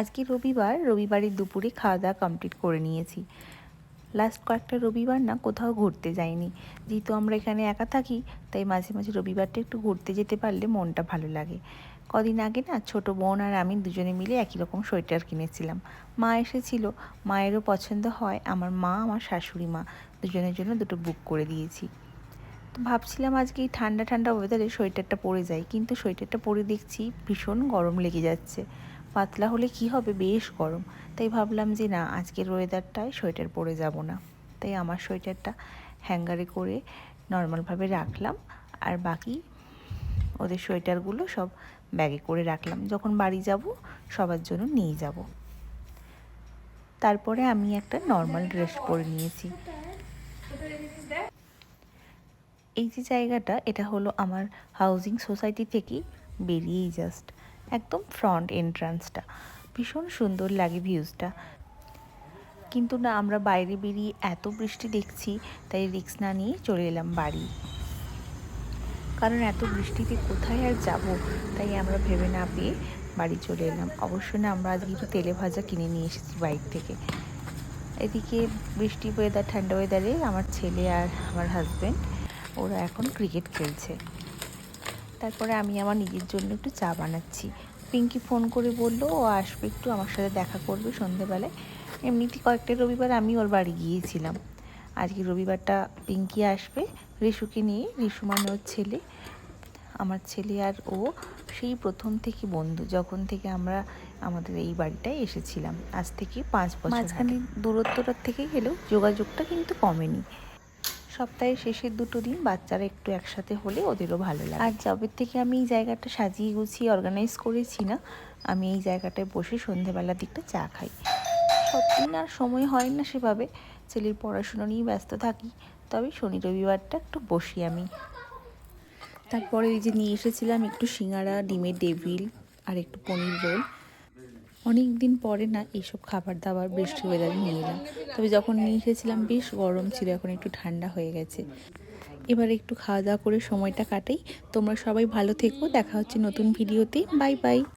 আজকে রবিবার, রবিবারের দুপুরে খাওয়া দাওয়া কমপ্লিট করে নিয়েছি। লাস্ট কয়েকটা রবিবার না কোথাও ঘুরতে যাইনি। যেহেতু আমরা এখানে একা থাকি, তাই মাঝে মাঝে রবিবারটা একটু ঘুরতে যেতে পারলে মনটা ভালো লাগে। কদিন আগে না ছোট বোন আর আমি দুজনে মিলে একই রকম সোয়েটার কিনেছিলাম। মা এসেছিল, মায়েরও পছন্দ হয়, আমার মা, আমার শাশুড়ি মা, দুজনের জন্য দুটো বুক করে দিয়েছি। তো ভাবছিলাম আজকে এই ঠান্ডা ঠান্ডা ওয়েদারে সোয়েটারটা পরে যাই, কিন্তু সোয়েটারটা পরে দেখছি ভীষণ গরম লেগে যাচ্ছে। পাতলা হলে কি হবে? বেশ গরম। তাই ভাবলাম যে, না, আজকের ওয়েদারটায় সোয়েটার পরে যাব না। তাই আমার সোয়েটারটা হ্যাঙ্গারে করে নর্মালভাবে রাখলাম। আর বাকি ওদের সোয়েটারগুলো সব ব্যাগে করে রাখলাম। যখন বাড়ি যাব, সবার জন্য নিয়ে যাব। তারপরে আমি একটা নর্মাল ড্রেস পরে নিয়েছি। এই যে জায়গাটা, এটা হলো আমার হাউজিং সোসাইটি থেকে বেরিয়েই জাস্ট একদম ফ্রন্ট এন্ট্রান্সটা ভীষণ সুন্দর লাগে ভিউজটা কিন্তু না, আমরা বাইরে বেরিয়ে এত বৃষ্টি দেখছি, তাই রিক্স না নিয়ে চলে এলাম বাড়ি। কারণ এত বৃষ্টিতে কোথায় আর যাব? তাই আমরা ভেবে না পেয়ে বাড়ি চলে এলাম। অবশ্য না, আমরা আজকে একটু তেলে ভাজা কিনে নিয়ে এসেছি বাইর থেকে। এদিকে বৃষ্টি ওয়েদার ঠান্ডা ওয়েদারে আমার ছেলে আর আমার হাজব্যান্ড ওরা এখন ক্রিকেট খেলছে। তারপরে আমি আমার নিজের জন্য একটু চা বানাচ্ছি। পিঙ্কি ফোন করে বলল, ও আসবে একটু, আমার সাথে দেখা করবে সন্ধেবেলায়। এমনিতে কয়েকটা রবিবার আমি ওর বাড়ি গিয়েছিলাম। আজকে রবিবারটা পিঙ্কি আসবে, রিশুকে নিয়ে। রিশু মানে ওর ছেলে। আমার ছেলে আর ও সেই প্রথম থেকে বন্ধু, যখন থেকে আমরা আমাদের এই বাড়িটায় এসেছিলাম। আজ থেকে পাঁচ বছর মাঝখানে দূরত্বটার থেকে গেলেও যোগাযোগটা কিন্তু কমেনি। সপ্তাহের শেষের দুটো দিন বাচ্চারা একটু একসাথে হলে ওদেরও ভালো লাগে। আর জবের থেকে আমি এই জায়গাটা সাজিয়ে গুছিয়ে অর্গানাইজ করেছি না, আমি এই জায়গাটায় বসে সন্ধেবেলার দিকটা চা খাই। সবদিন আর সময় হয় না সেভাবে, ছেলের পড়াশুনো নিয়ে ব্যস্ত থাকি, তবে শনি রবিবারটা একটু বসি আমি। তারপরে এই যে নিয়ে এসেছিলাম একটু সিঙ্গারা, ডিমের ডেভিল আর একটু পনির রোল। অনেক দিন পরে না এইসব খাবার দাবার বৃষ্টি ওয়েদারে নিয়ে এলাম। তবে যখন নিয়ে এসেছিলাম, বেশ গরম ছিল, এখন একটু ঠান্ডা হয়ে গেছে। এবার একটু খাওয়া দাওয়া করে সময়টা কাটাই। তোমরা সবাই ভালো থেকো, দেখা হচ্ছে নতুন ভিডিওতে বাই বাই